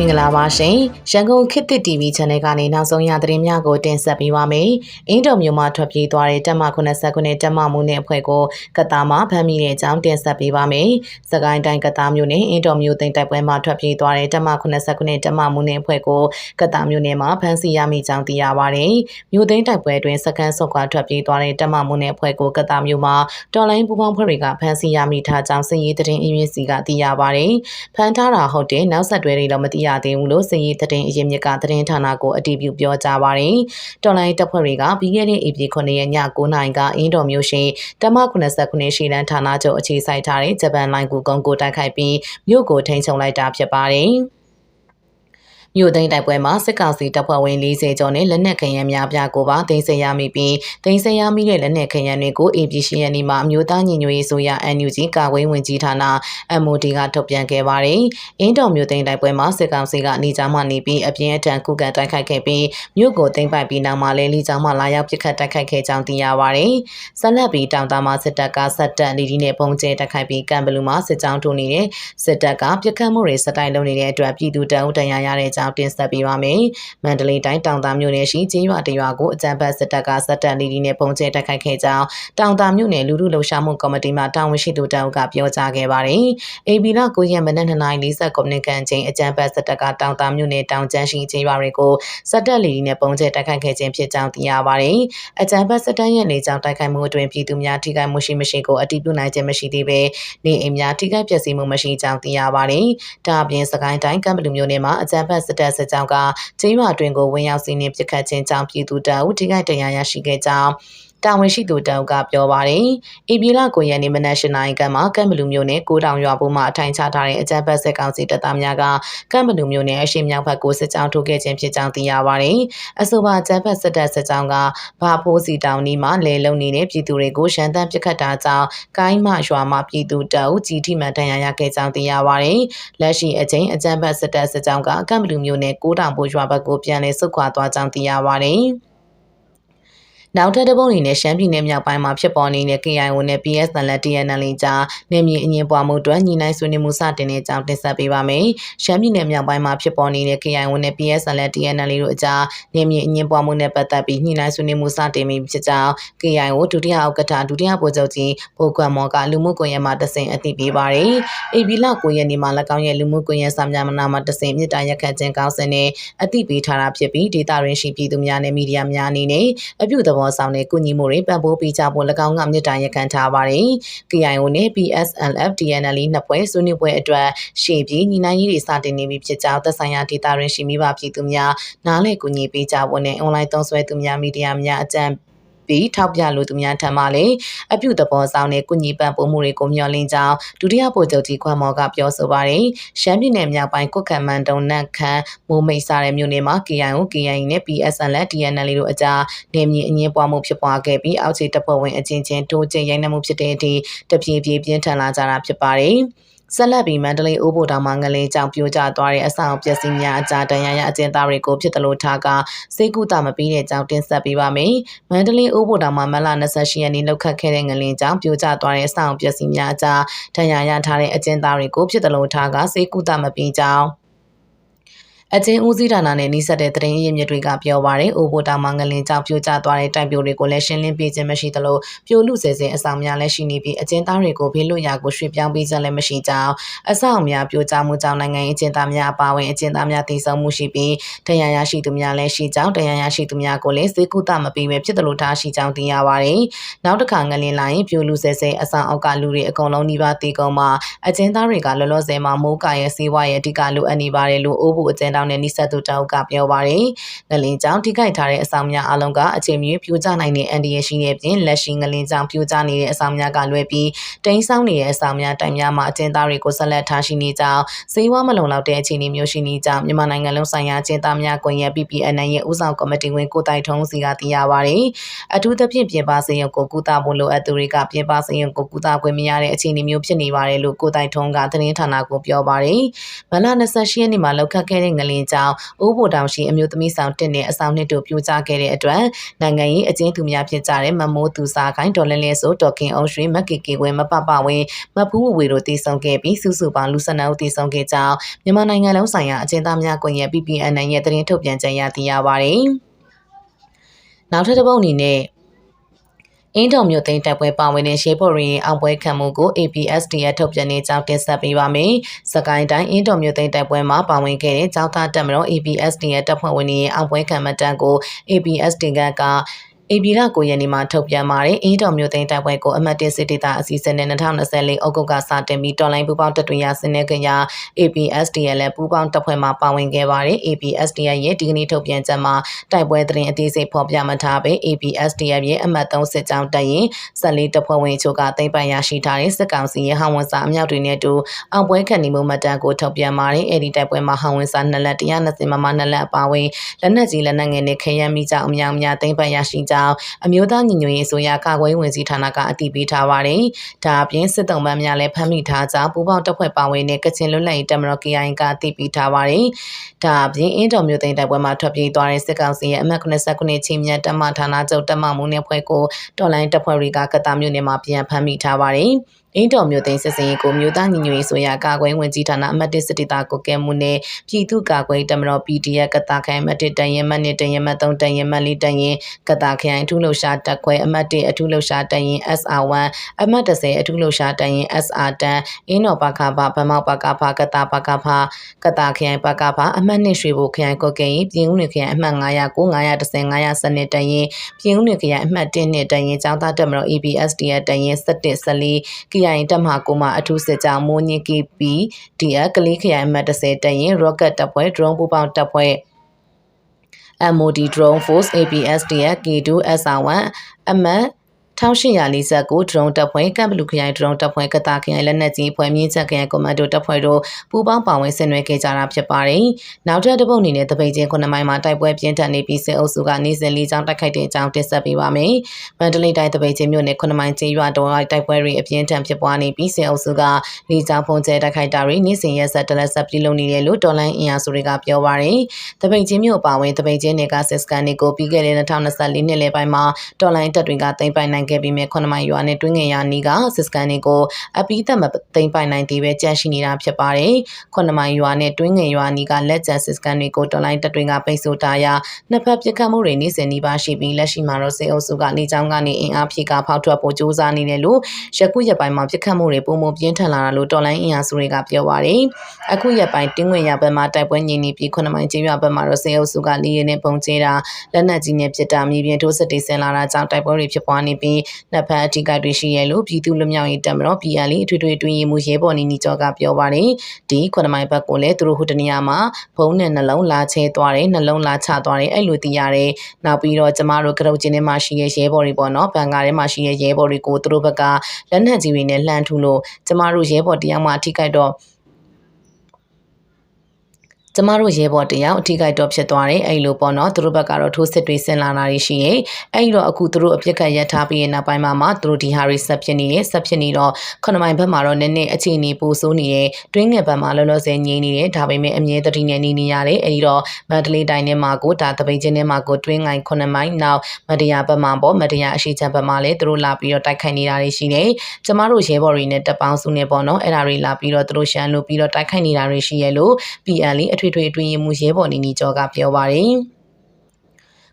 မင်္ဂလာပါရှင်ရန်ကုန်ခေတ်သစ် TV Channel ကနေနောက်ဆုံးရသတင်းများကိုတင်ဆက်ပေးပါမယ်အင်းတော်မျိုးမှထွက်ပြေးသွားတဲ့တက်မ89တက်မမှုနဲ့အဖွဲ့ကိုကတားမှဖမ်းမိတဲ့အကြောင်းတင်ဆက်ပေးပါမယ်စကိုင်းတိုင်းကတားမျိုးနဲ့အင်းတော်မျိုးသိမ်းတိုက်ပွဲမှာထွက်ပြေးသွားတဲ့တက်မ89တက်မမှုနဲ့အဖွဲ့ကိုကတားမျိုးနဲ့မှဖမ်းဆီးရမိကြောင်းသိရပါတယ်မျိုးသိမ်းတိုက်ပွဲအတွင်းစကန်ဆုတ်ခွာထွက်ပြေးသွားတဲ့တက်မမှုနဲ့အဖွဲ့ကိုကတားမျိုးမှာတော်လိုင်းပူပေါင်းဖွဲ့တွေကဖမ်းဆီးရမိထားကြောင်းစည်ရေးသတင်းအရင်းစီကသိရပါတယ်ဖမ်းထားတာဟုတ်တယ်နောက်ဆက်တွဲတွေတော့မသိရသေးဘူးလို့စည်ရေးသတင်းအရင်းမြစ်ကသတင်းဌာနကိုအတည်ပြုပြောကြားပါတယ်။တော်လိုင်းတပ်ဖွဲ့တွေကပြီးခဲ့တဲ့ဧပြီ9ရက်ည9နာရီကအင်းတော်မျိုးရှိတမ89ရှိလန်းဌာနချုပ်အခြေစိုက်ထားတဲ့ဂျပန်လိုင်းကူကုန်းကိုတိုက်ခိုက်ပြီးမြို့ကိုထိန်းချုပ်လိုက်တာဖြစ်ပါတယ်။ မြို့သိမ်းတိုက်ပွဲမှာစစ်ကောင်စီတပ်ဖွဲ့ဝင်40ကျော်နဲ့လက်နက်ခဲယမ်းများပြားကိုပါတင်ဆက်ရမိပြီးတင်ဆက်ရမိတဲ့လက်နက်ခဲယမ်းတွေကို AP ရှိရနေမှာအမျိုးသားညီညွတ်ရေးဆိုရ NUG ကာကွယ်ဝင်ကြီးဌာန MOD ကထုတ်ပြန်ခဲ့ပါတယ်။အင်းတော်မြို့သိမ်းတိုက်ပွဲမှာစစ်ကောင်စီကနေကြားမှနေပြီးအပြင်းအထန်ခုခံတိုက်ခိုက်ခဲ့ပြီးမြို့ကိုသိမ်းပိုက်ပြီးနောက်မှာလည်းလီကြောင်မှလာရောက်ပစ်ခတ်တိုက်ခိုက်ခဲ့ကြောင်းသိရပါတယ်။ဆက်လက်ပြီးတောင်တာမှာစစ်တပ်ကဆက်တက်လီဒီနဲ့ပုံကျဲတိုက်ခိုက်ပြီးကံဘလူမှာစစ်ကြောင်းထိုးနေတဲ့စစ်တပ်ကပြစ်ခတ်မှုတွေစတိုက်လုပ်နေတဲ့အတွက်ပြည်သူတအုပ်တန်ရာရတဲ့ကြောင်းတင်ဆက်ပေးပါမယ်။မန္တလေးတိုင်းတောင်သာမြို့နယ်ရှိကျေးရွာတရွာကိုအကြံဖတ်စစ်တပ်ကစက်တက်လီဒီနဲ့ပုံကျဲတိုက်ခိုက်ခဲ့ကြောင်းတောင်သာမြို့နယ်လူလူလှုပ်ရှားမှုကော်မတီမှတာဝန်ရှိသူတအုပ်ကပြောကြားခဲ့ပါတယ်။ AB လ9ရက်မနက်2:40ခုနှစ်ခန့်ချိန်အကြံဖတ်စစ်တပ်ကတောင်သာမြို့နယ်တောင်ကျန်းရှိကျေးရွာတွေကိုစက်တက်လီဒီနဲ့ပုံကျဲတိုက်ခိုက်ခဲ့ခြင်းဖြစ်ကြောင်းသိရပါတယ်။အကြံဖတ်စစ်တပ်ရဲ့နေကြောင်းတိုက်ခိုက်မှုအတွင်းပြည်သူများထိခိုက်မှုရှိမရှိကိုအတည်ပြုနိုင်ခြင်းမရှိသေးဘဲနေအိမ်များထိခိုက်ပျက်စီးမှုမရှိကြောင်းသိရပါတယ်။ဒါအပြင်စကိုင်းတိုင်းကံပလူမြို့နယ်မှာအကြံဖတ်စစ်တပ်စစ်ကြောင်းကကျေးရွာတွင်ကိုဝင်ရောက်စီးနင်းပစ်ခတ်ခြင်းကြောင့်ပြည်သူတအုပ်ထိခိုက်ဒဏ်ရာရရှိခဲ့ကြောင်း တာဝန်ရှိသူတအုပ်ကပြောပါတယ်။ဧပြီလ9ရက်နေ့မနက်၈နာရီခန့်မှာကမ်ဘလူမျိုးနဲ့ကိုတောင်ရွာဘုံမှအထိုင်ချထားတဲ့အကြမ်းဖက်စစ်ကောင်စီတပ်သားများကကမ်ဘလူမျိုးနဲ့အရှိမြောက်ဘက်ကိုစစ်ကြောင်းထိုးခဲ့ခြင်းဖြစ်ကြောင်းသိရပါတယ်။အဆိုပါအကြမ်းဖက်စစ်တပ်စစ်ကြောင်းကဘာဖိုးစီတောင်နီးမှလဲလုံနေတဲ့ပြည်သူတွေကိုရှမ်းတမ်းပစ်ခတ်တာကြောင့်ကိုင်းမရွာမှပြည်သူတအုပ်ကြီးထိမှန်ဒဏ်ရာရခဲ့ကြောင်းသိရပါတယ်။လက်ရှိအချိန်အကြမ်းဖက်စစ်တပ်စစ်ကြောင်းကကမ်ဘလူမျိုးနဲ့ကိုတောင်ဘိုးရွာဘက်ကိုပြန်လည်ဆုတ်ခွာသွားကြောင်းသိရပါတယ်။ နောက်ထပ်တပုံအနေနဲ့ရှမ်းပြည်နယ်မြောက်ပိုင်းမှာဖြစ်ပေါ်နေတဲ့ KIO နဲ့ PSN လက် TNL ကြားနေမြေအငင်းပွားမှုအတွက်ညီနိုင်ဆွေးနွေးမှုစတင်တဲ့အကြောင်းတင်ဆက်ပေးပါမယ်။ရှမ်းပြည်နယ်မြောက်ပိုင်းမှာဖြစ်ပေါ်နေတဲ့ KIO နဲ့ PSN လက် TNL တို့အကြားနေမြေအငင်းပွားမှုနဲ့ပတ်သက်ပြီးညီနိုင်ဆွေးနွေးမှုစတင်ပြီးဖြစ်ကြောင်း KIO ဒုတိယဥက္ကဋ္ဌဒုတိယဗိုလ်ချုပ်ကြီးဘိုကွမ်မော်ကလူမှုကွန်ရက်မှာတဆင့်အသိပေးပါတယ်။ AB လ9ရက်နေ့မှာ၎င်းရဲ့လူမှုကွန်ရက်စာမျက်နှာမှာတဆင့်မြစ်တာရက်ခတ်ခြင်းကောင်းစင်နဲ့အသိပေးထားတာဖြစ်ပြီးဒေတာရင်းရှိပြည်သူများနဲ့မီဒီယာများအနေနဲ့အပြုသဘောဆောင်တဲ့ကုညီမှုတွေပံ့ပိုးပေးကြဖို့၎င်းကမြစ်တာရက်ခံထားပါတယ်။ KIO နဲ့ PSLF DNL နှစ်ပွဲဆွေးနွေးပွဲအတွက်ရှေ့ပြေးညီနိုင်ရေးတွေစတင်နေပြီဖြစ်ကြောင်းသက်ဆိုင်ရာဒေသရင်းရှိမိဘပြည်သူများနားလည်ကူညီပေးကြဖို့နဲ့အွန်လိုင်းသုံးစွဲသူများမီဒီယာများအကြံ ပြီးထောက်ပြလိုသူများထံမှလည်းအပြုသဘောဆောင်တဲ့ကုညီပံ့ပိုးမှုတွေကိုမျှော်လင့်ကြောင်းဒုတိယဗိုလ်ချုပ်ကြီးခွန်မော်ကပြောဆိုပါတယ်။ရှမ်းပြည်နယ်မြောက်ပိုင်းကုက္ကမန်တုံနန့်ခမ်းမိုးမိတ်စားတဲ့မြို့နယ်မှာ KIO KIA နဲ့ PSNL DNL တို့အကြားနေမြေအငင်းပွားမှုဖြစ်ပွားခဲ့ပြီးအောက်ခြေတပ်ဖွဲ့ဝင်အချင်းချင်းတိုးကျင်းရိုင်းနှက်မှုဖြစ်တဲ့အထိတပြေးပြေးပြင်းထန်လာကြတာဖြစ်ပါတယ်။ ဆက်လက်ပြီးမန္တလေးအိုးဘိုတောင်မှငလေးကြောင့်ပြိုကျသွားတဲ့အဆောင်ပျက်စီးများအကြတန်ရရအကျဉ်းသားတွေကိုဖြစ်တယ်လို့ထားကစေကုသမပြီးတဲ့ကြောင်းတင်ဆက်ပေးပါမယ်။မန္တလေးအိုးဘိုတောင်မှမလ28ရက်နေ့လောက်ခတ်ခဲ့တဲ့ငလင်းကြောင့်ပြိုကျသွားတဲ့အဆောင်ပျက်စီးများအကြတန်ရရထားတဲ့အကျဉ်းသားတွေကိုဖြစ်တယ်လို့ထားကစေကုသမပြီးကြောင်း အချင်းဦးစီးဌာနနဲ့နှိစက်တဲ့တရင်ရင်းမြစ်တွေကပြောပါရယ်အိုဘိုတာမငလင်ကြောင့်ပြိုကျသွားတဲ့တိုက်ပြိုတွေကိုလည်းရှင်းလင်းပြခြင်းမရှိသလိုပြိုလူစဲစဲအဆောင်များလည်းရှိနေပြီးအချင်းသားတွေကိုဘေးလွတ်ရာကိုရွှေ့ပြောင်းပေးခြင်းလည်းမရှိကြောင်းအဆောင်များပြိုကျမှုကြောင့်နိုင်ငံရေးအချင်းသားများအပါအဝင်အချင်းသားများတည်ဆုံမှုရှိပြီးတရားရရှိသူများလည်းရှိကြောင်းတရားရရှိသူများကိုလည်းစေကုသမပေးပဲဖြစ်တယ်လို့ထားရှိကြောင်းသိရပါရယ်နောက်တစ်ခါငလင်လာရင်ပြိုလူစဲစဲအဆောင်အောက်ကလူတွေအကုန်လုံးနှိပါတီကုန်မှာအချင်းသားတွေကလောလောဆယ်မှာမိုးကာရဲ့စေဝါရဲ့အဓိကလိုအပ်နေပါတယ်လို့အိုးဘူးအချင်းတောင်းနဲ့နှိဆက်သူတောက်ကပြောပါတယ်။ငလင်ကြောင့်ထိခိုက်ထားတဲ့အဆောင်များအလုံးကအချိန်မြင့်ပြိုကျနိုင်တဲ့အန်ဒီရရှိတဲ့ပြင်လက်ရှိငလင်ကြောင့်ပြိုကျနေတဲ့အဆောင်များကလွဲပြီးတိန်းဆောင်နေတဲ့အဆောင်များတိုင်များမှာအကျဉ်းသားတွေကိုဆက်လက်ထားရှိနေကြောင်းစေဝါမလုံလောက်တဲ့အခြေအနေမျိုးရှိနေကြောင်းမြန်မာနိုင်ငံလုံးဆိုင်ရာအကျဉ်းသားများကွန်ရက် PPN ရဲ့ဦးဆောင်ကော်မတီဝင်ကိုတိုင်ထုံးစီကသိရပါတယ်။အထူးသဖြင့်ပြင်ပစေရုံကိုကုသဖို့လိုအပ်သူတွေကပြင်ပစေရုံကိုကုသခွင့်မရတဲ့အခြေအနေမျိုးဖြစ်နေပါတယ်လို့ကိုတိုင်ထုံးကသတင်းဌာနကိုပြောပါတယ်။မလ28ရက်နေ့မှာလောက်ခတ်ခဲ့တဲ့ငလင်းကြောင်းဦးဘိုတောင်ရှိအမျိုးသမီးဆောင်တစ်နဲ့အဆောင်နှစ်တို့ပြိုကျခဲ့တဲ့အတွက်နိုင်ငံရေးအကျဉ်းသူများဖြစ်ကြတဲ့မမိုးသူစာခိုင်ဒေါ်လင်းလင်းဆိုဒေါ်ခင်အောင်ရွှေမက်ကီကီဝဲမပပဝင်းမဖူးဝေတို့တည်ဆုံခဲ့ပြီးစုစုပေါင်းလူ၁၂ဦးတည်ဆုံခဲ့ကြောင်းမြန်မာနိုင်ငံလုံးဆိုင်ရာအကျဉ်းသားများကွန်ရက် PPN ရဲ့သတင်းထုတ်ပြန်ချက်ရသိရပါတယ်။နောက်ထပ်တစ်ပုဒ်အနေနဲ့ အင်းတော်မြို့သိမ်းတပ်ပွဲပါဝင်တဲ့ရှေးဘော်ရင်အောင်ပွဲခံမှုကို APSD ရထုတ်ပြန်နေကြောင်းတင်ဆက်ပေးပါမယ်။စကိုင်းတိုင်းအင်းတော်မြို့သိမ်းတပ်ပွဲမှာပါဝင်ခဲ့တဲ့ကျောင်းသားတပ်မတော် APSD ရတပ်ဖွဲ့ဝင်တွေအောင်ပွဲခံမှတ်တမ်းကို APSD ကက အေပီလာကိုရနေမှာထုတ်ပြန်ပါတယ်အင်းတော်မျိုးသိန်းတိုက်ပွဲကိုအမှတ်1စစ်ဒေသအစည်းအဝေးနဲ့2024အောက်တိုဘာစတင်ပြီးတော်လိုင်းပူပေါင်းတပ်တွေရဆင်းနေကြရာ APSDL လည်းပူပေါင်းတပ်ဖွဲ့မှာပါဝင်ခဲ့ပါတယ် APSDL ရဲ့ဒီကနေ့ထုတ်ပြန်ချက်မှာတိုက်ပွဲသတင်းအသေးစိတ်ဖော်ပြမထားပေ APSDL ရဲ့အမှတ်3စစ်ကြောင်းတပ်ရင်14တပ်ဖွဲ့ဝင်ချို့ကသိမ်းပိုင်ရရှိထားတဲ့စစ်ကောင်စီရဲ့ဟောင်ဝန်စာအမြောက်တွေနဲ့အတူအောင်ပွဲခံနေမှုမှတ်တမ်းကိုထုတ်ပြန်ပါတယ်အဲဒီတိုက်ပွဲမှာဟောင်ဝန်စာ2လက်120မမ2လက်အပါအဝင်လက်နက်ကြီးလက်နက်ငယ်နဲ့ခရမ်းမိကြောင်အများများသိမ်းပိုင်ရရှိကြောင်းအမျိုးသားညီညွတ်ရေးဆိုရကာကွယ်ဝင်စီဌာနကအတည်ပြုထားပါတယ်။ဒါအပြင်စစ်တုံးပန်းများလည်းဖမ်းမိထားကြောင်းပူပေါင်းတပ်ဖွဲ့ပါဝင်တဲ့ကချင်လွတ်လပ်ရေးတပ်မတော် KIA ကအတည်ပြုထားပါတယ်။ဒါအပြင်အင်းတော်မျိုးသိန်းတိုက်ပွဲမှာထွက်ပြေးသွားတဲ့စစ်ကောင်စီရဲ့အမှတ်89ချင်းမြတ်တပ်မဌာနချုပ်တပ်မမှုနဲ့ဖွဲ့ကိုတော်လိုင်းတပ်ဖွဲ့တွေကကတာမျိုးနယ်မှာပြန်ဖမ်းမိထားပါတယ်။ အင်းတော်မျိုးသိန်းစစ်စင်ရေးကိုမြို့သားညီညွတ်ရေးဆိုရကာကွယ်ဝင်ကြီးဌာနအမှတ်1စစ်တေတာကိုကဲမှုနဲ့ပြည်သူ့ကာကွယ်တမတော် PDF ကတာခိုင်အမှတ်1တန်ရင်မှတ်2တန်ရင်မှတ်3တန်ရင်မှတ်4တန်ရင်ကတာခိုင်အထူးလှရှာတက်ခွဲအမှတ်1အထူးလှရှာတန်ရင် SR1 အမှတ်30အထူးလှရှာတန်ရင် SR တန်အင်းတော်ပကဖဗမောက်ပကဖကတာပကဖကတာခိုင်ပကဖအမှတ်2ရွှေဘိုခိုင်ကိုကဲရင်ပြည်ဦးနေခိုင်အမှတ်900 910 910စနစ်တန်ရင်ပြည်ဦးနေခိုင်အမှတ်1နဲ့တန်ရင်ចောင်းသားတက်မတော် EBSD တန်ရင်17 14 KIA တပ်မဟာကိုမှအထူးစစ်ကြောင်းမိုးညင်း KP DF ကလေးခရိုင်မှတ်30တရင် rocket တပ်ဖွဲ့ drone ပူပေါင်းတပ်ဖွဲ့ MOD drone force APSDF K2 SR1 အမှတ် 1849ဒရုန်းတပ်ဖွဲ့ကမ်ဘလူခရိုင်ဒရုန်းတပ်ဖွဲ့ကတာခရိုင်လက်နက်ကြီးဖွဲ့မြင့်ချက်ခရိုင်ကွန်မန်ဒိုတပ်ဖွဲ့တို့ပူးပေါင်းပါဝင်ဆင်နွှဲခဲ့ကြတာဖြစ်ပါတယ်။နောက်ထပ်တစ်ပုတ်အနေနဲ့တပိတ်ချင်း9မိုင်မှာတိုက်ပွဲပြင်းထန်နေပြီးစစ်အုပ်စုကနေစဉ်လေးချောင်းတိုက်ခိုက်တဲ့အကြောင်းတင်ဆက်ပေးပါမယ်။မန္တလေးတိုင်းတပိတ်ချင်းမြို့နယ်9မိုင်ချင်းရွာတော်တိုက်ပွဲတွေအပြင်းထန်ဖြစ်ပွားနေပြီးစစ်အုပ်စုကလေးချောင်းဖုန်ကျဲတိုက်ခိုက်တာတွေနေစဉ်ရက်ဆက်တလက်ဆက်ပြုလုပ်နေတယ်လို့တော်လိုင်းအင်အားစုတွေကပြောပါတယ်။တပိတ်ချင်းမြို့ပါဝင်တပိတ်ချင်းနယ်ကစစ်စကန်တွေကိုပြီးခဲ့တဲ့2024နှစ်လယ်ပိုင်းမှာတော်လိုင်းတပ်တွေကသိမ်းပိုင်နိုင်ခဲ့ပြီးမြဲ9မိုင်ရွာနဲ့တွင်းငင်ရာနီးကစစ်စကန်တွေကိုအပီးသက်မသိမ်းပိုင်နိုင်သေးပဲကြန့်ရှိနေတာဖြစ်ပါတယ်။9မိုင်ရွာနဲ့တွင်းငင်ရွာနီးကလက်ကျန်စစ်စကန်တွေကိုတော်လိုင်းတပ်တွေကပိတ်ဆို့ထားရာနှစ်ဖက်ပစ်ခတ်မှုတွေနေ့စဉ်နှီးပါရှိပြီးလက်ရှိမှာတော့စေအုပ်စုကလေကြောင်းကနေအင်အားဖြည့်ကဖောက်ထွက်ဖို့ကြိုးစားနေတယ်လို့ရကုရက်ပိုင်းမှာပစ်ခတ်မှုတွေပုံမှန်ပြင်းထန်လာတာလို့တော်လိုင်းအင်အားစုတွေကပြောပါတယ်။အခုရက်ပိုင်းတင်းဝင်ရဘက်မှာတိုက်ပွဲငြိမ်နေပြီး9မိုင်ကျေးရွာဘက်မှာတော့စေအုပ်စုကလေရင်နဲ့ပုံကျဲတာလက်နက်ကြီးနဲ့ပစ်တာမြေပြင်ထိုးစစ်တွေဆင်လာတာကြောင့်တိုက်ပွဲတွေဖြစ်ပွားနေပြီးနှစ်ဖက်အထိကိတွေရှိရလို့ပြည်သူ့လူမျိုးရေးတပ်မတော် PL အထွေထွေတွင်ရင်မှုရဲဘော်နေနီကျော်ကပြောပါတယ်ဒီခုနမိုင်ဘက်ကိုလည်းသူတို့ဟိုတနေရာမှာဘုံနဲ့နှလုံးလာချဲသွားတယ်နှလုံးလာချသွားတယ်အဲ့လိုသိရတယ်နောက်ပြီးတော့ကျမတို့ကရုတ်ကျင်းထဲမှာရှိရဲ့ရဲဘော်တွေပေါ့နော်ဘန်ကာထဲမှာရှိရဲ့ရဲဘော်တွေကိုသူတို့ဘက်ကလက်နက်ကြီးတွေနဲ့လှမ်းထုလို့ကျမတို့ရဲဘော်တယောက်မှအထိကိတော့ ကျမတို့ရဲဘော်တယောက်အထိကိတော့ဖြစ်သွားတယ်အဲ့လိုပေါ့နော်သူတို့ဘက်ကတော့ထိုးစစ်တွေဆင်လာတာရှိရဲ့အဲ့တော့အခုသူတို့အပြစ်ခတ်ရထားပြီးရင်နောက်ပိုင်းမှာမှသူတို့ဒီဟာတွေဆက်ဖြစ်နေရဲ့ဆက်ဖြစ်နေတော့ခုနမိုင်ဘက်မှာတော့နည်းနည်းအခြေအနေပိုဆိုးနေရဲ့တွင်းငယ်ဘက်မှာလောလောဆယ်ငြိမ်နေတယ်ဒါပေမဲ့အမြဲတတိနဲ့နေနေရတယ်အဲ့ဒီတော့မန္တလေးတိုင်းထဲမှာကိုဒါတပိတ်ချင်းထဲမှာကိုတွင်းငိုင်ခုနမိုင်နောက်မတရားဘက်မှာပေါ့မတရားအရှိချဘက်မှာလည်းသူတို့လာပြီးတော့တိုက်ခိုက်နေတာတွေရှိတယ်ကျမတို့ရဲဘော်တွေနဲ့တပ်ပေါင်းစုနဲ့ပေါ့နော်အဲ့ဒါတွေလာပြီးတော့သူတို့ရှမ်းလို့ပြီးတော့တိုက်ခိုက်နေတာတွေရှိရဲ့လို့ PL အထွေထွေအတွင်းမှုရဲဘော်နီနီကျော်ကပြောပါတယ်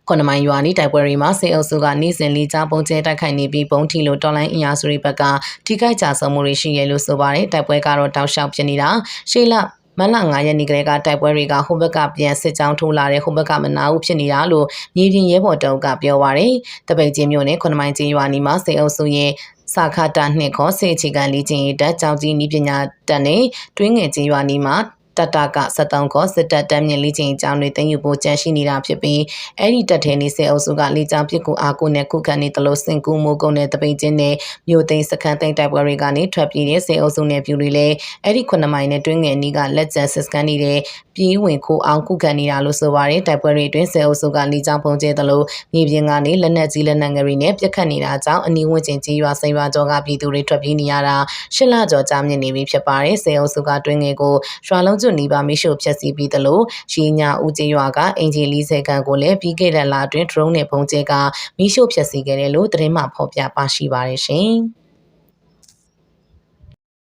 ခွန်မိုင်ရွာနီးတိုက်ပွဲတွေမှာစေအုပ်စုကနေ့စဉ်လေးကြားပုံကျဲတိုက်ခိုက်နေပြီးပုံထီလိုတော်လိုင်းအင်အားစုတွေဘက်ကထိခိုက်ကြဆုံးမှုတွေရှိရလို့ဆိုပါတယ်တိုက်ပွဲကတော့တောက်လျှောက်ဖြစ်နေတာရှေးလမလ9ရက်နေ့ကလေးကတိုက်ပွဲတွေကဟိုဘက်ကပြန်စစ်ကြောင်းထိုးလာတဲ့ဟိုဘက်ကမနာဘူးဖြစ်နေတာလို့မြေပြင်ရဲဘော်တုံးကပြောပါရယ်တပိတ်ချင်းမျိုးနဲ့ခွန်မိုင်ချင်းရွာနီမှာစေအုပ်စုရဲ့စာခတာနှစ်ခေါ်စေချီကန်လေးချင်းတက်ကြောင်ကြီးနီးပညာတက်နဲ့တွင်းငယ်ချင်းရွာနီမှာ တတက73ခေါ်စစ်တပ်တမ်းမြင့်လေးချင်းအကြောင်းတွေတင်ယူဖို့ကြံရှိနေတာဖြစ်ပြီးအဲ့ဒီတပ်ထဲနေစေအုပ်စုကလေကြောင်းပစ်ကူအားကိုနဲ့ခုခံနေတလို့စင်ကူမိုးကုန်းနဲ့တပိတ်ချင်းနဲ့မြို့သိမ်းစခန်းသိမ်းတိုက်ပွဲတွေကနေထွက်ပြေးတဲ့စေအုပ်စုနဲ့ပြူတွေလည်းအဲ့ဒီခုနှစ်မိုင်နဲ့တွင်းငယ်နီးကလက်ကျန်စစ်စကန်နေတဲ့ ပြေးဝင်ခိုးအောင်ခုခံနေတာလို့ဆိုပါတယ်တိုက်ပွဲတွေအတွင်းစစ်အုပ်စုကနေကြောင်ပုံကျဲသလိုမြေပြင်ကနေလက်နက်ကြီးလက်နက်ငယ်တွေနဲ့ပြစ်ခတ်နေတာကြောင့်အနီးဝန်းကျင်ကြီးရွာစိန်ရွာကျော်ကပြည်သူတွေထွက်ပြေးနေရတာရှစ်လကျော်ကြာမြင့်နေပြီဖြစ်ပါတယ်စစ်အုပ်စုကတွင်းငယ်ကိုရွာလုံးကျွနီးပါမိရှို့ဖျက်ဆီးပြီးသလိုရှီညာဦးကျေးရွာကအင်ဂျီ40ခန့်ကိုလည်းပြီးခဲ့တဲ့လအတွင်း drone နဲ့ပုံကျဲကမိရှို့ဖျက်ဆီးခဲ့တယ်လို့သတင်းမှဖော်ပြပါရှိပါတယ်ရှင်